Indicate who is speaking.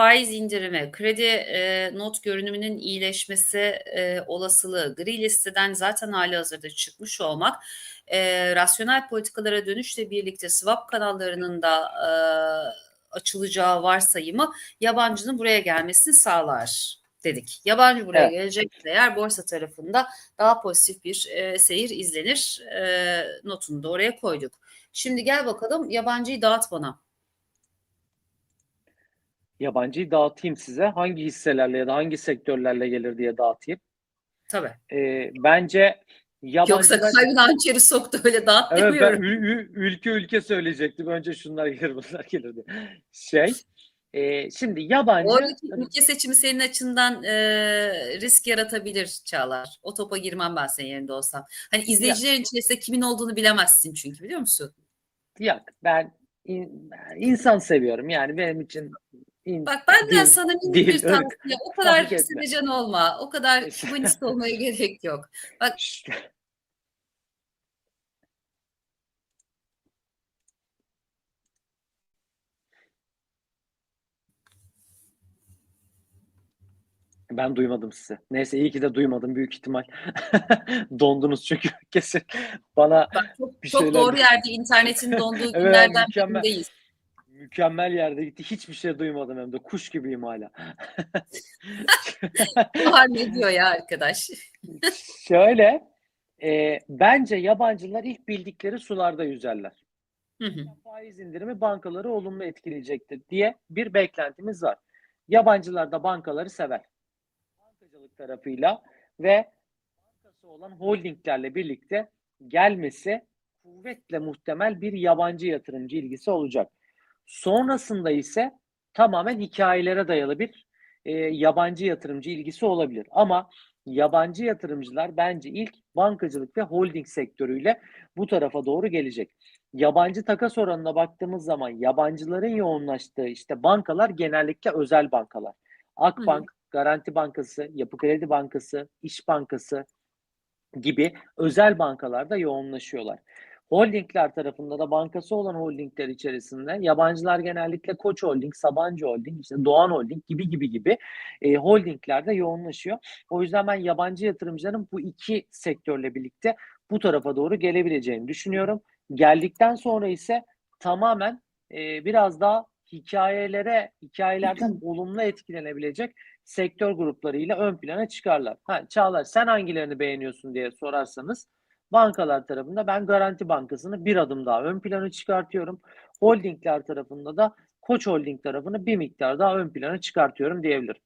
Speaker 1: faiz indirimi, kredi e, not görünümünün iyileşmesi e, olasılığı, gri listeden zaten hali hazırda çıkmış olmak, e, rasyonel politikalara dönüşle birlikte swap kanallarının da e, açılacağı varsayımı yabancının buraya gelmesini sağlar dedik. Yabancı buraya
Speaker 2: Evet.
Speaker 1: gelecek eğer borsa tarafında daha pozitif bir e, seyir izlenir e, notunu da oraya koyduk. Şimdi gel bakalım yabancıyı dağıt bana.
Speaker 2: Yabancıyı dağıtayım size. Hangi hisselerle ya da hangi sektörlerle gelir diye dağıtayım.
Speaker 1: Tabii.
Speaker 2: Ee, bence yabancılar...
Speaker 1: Yoksa kalbin hançeri soktu öyle dağıt
Speaker 2: Evet ben
Speaker 1: demiyorum.
Speaker 2: ül- ülke ülke söyleyecektim. Önce şunlar gelir bunlar gelir diye. Şey, e, şimdi yabancı...
Speaker 1: Oradaki ülke seçimi senin açından e, risk yaratabilir Çağlar. O topa girmem ben senin yerinde olsam. Hani izleyicilerin içerisinde kimin olduğunu bilemezsin çünkü biliyor musun?
Speaker 2: Yok ben in- insan seviyorum. Yani benim için in-
Speaker 1: Bak benden
Speaker 2: Değil,
Speaker 1: sana minik
Speaker 2: değil,
Speaker 1: bir
Speaker 2: öyle.
Speaker 1: tavsiye. O kadar sevecen olma. O kadar humanist olmaya gerek yok.
Speaker 2: İşte. Ben duymadım sizi. Neyse iyi ki de duymadım büyük ihtimal. Dondunuz çünkü kesin. Bana
Speaker 1: Bak çok,
Speaker 2: Bir
Speaker 1: çok
Speaker 2: şeyler-
Speaker 1: doğru yerde internetin donduğu
Speaker 2: Evet,
Speaker 1: günlerden birindeyiz.
Speaker 2: Mükemmel yerde gitti. Hiçbir şey duymadım hem de. Kuş gibiyim hala.
Speaker 1: Bahar ne diyor ya arkadaş?
Speaker 2: Şöyle, e, bence yabancılar ilk bildikleri sularda yüzerler.
Speaker 1: Hı hı.
Speaker 2: Faiz indirimi bankaları olumlu etkileyecektir diye bir beklentimiz var. Yabancılar da bankaları sever. Bankacılık tarafıyla ve bankası olan holdinglerle birlikte gelmesi kuvvetle muhtemel bir yabancı yatırımcı ilgisi olacak. Sonrasında ise tamamen hikayelere dayalı bir e, yabancı yatırımcı ilgisi olabilir. Ama yabancı yatırımcılar bence ilk bankacılık ve holding sektörüyle bu tarafa doğru gelecek. Yabancı takas oranına baktığımız zaman yabancıların yoğunlaştığı işte bankalar genellikle özel bankalar. Akbank, Garanti Bankası, Yapı Kredi Bankası, İş Bankası gibi özel bankalarda yoğunlaşıyorlar. Holdingler tarafında da bankası olan holdingler içerisinde yabancılar genellikle Koç Holding, Sabancı Holding, işte Doğan Holding gibi gibi gibi e, holdinglerde yoğunlaşıyor. O yüzden ben yabancı yatırımcıların bu iki sektörle birlikte bu tarafa doğru gelebileceğini düşünüyorum. Geldikten sonra ise tamamen e, biraz daha hikayelere, hikayelerden olumlu etkilenebilecek sektör gruplarıyla ön plana çıkarlar. Ha, Çağlar sen hangilerini beğeniyorsun diye sorarsanız bankalar tarafında ben Garanti Bankası'nı bir adım daha ön plana çıkartıyorum. Holdingler tarafında da Koç Holding tarafını bir miktar daha ön plana çıkartıyorum diyebilirim.